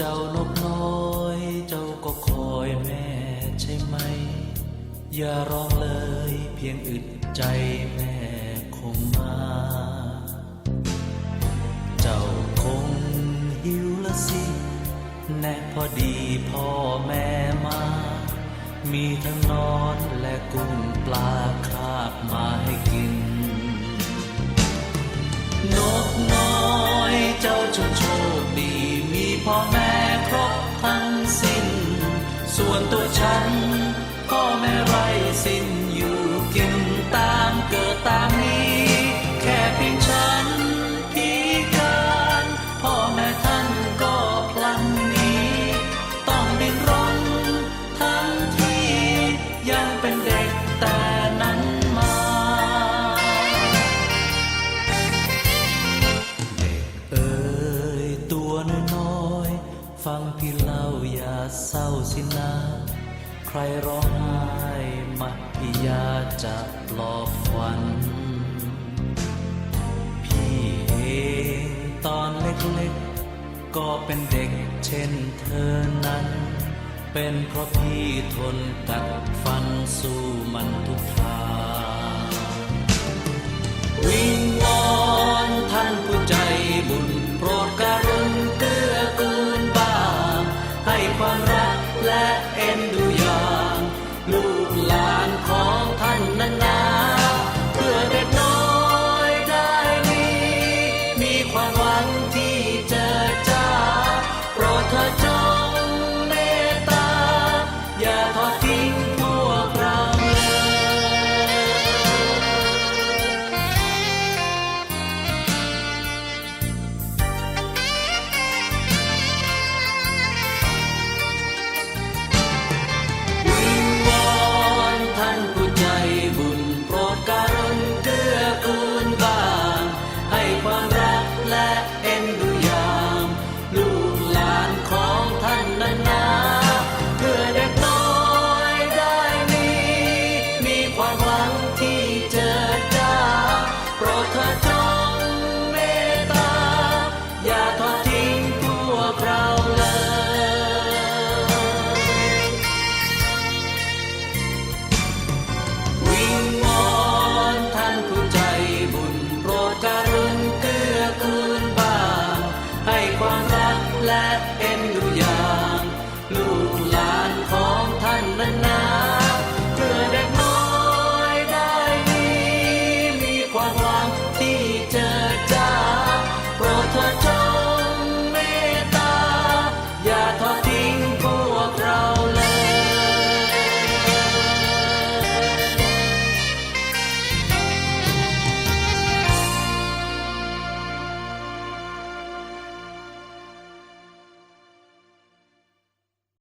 เจ้านกน้อย เจ้าก็คอยแม่ใช่ไหม อย่าร้องเลยเพียงอึดใจแม่คงมา เจ้าคงหิวละสิ แน่พอดีพ่อแม่มา มีทั้งนอนและกุ้งปลาคาบมาให้กิน บทั้งสิ้น ส่วนตัวฉันพ่อแม่ไร้สิ้น สินา ใครร้องไห้มัธยาจะปลอบฝัน พี่เองตอนเล็กๆ ก็เป็นเด็กเช่นเธอนั้น เป็นเพราะพี่ทนกัดฟันสู้มันทุกทาง รักและเป็นดูอย่าง ลูกหลานของท่านนั้น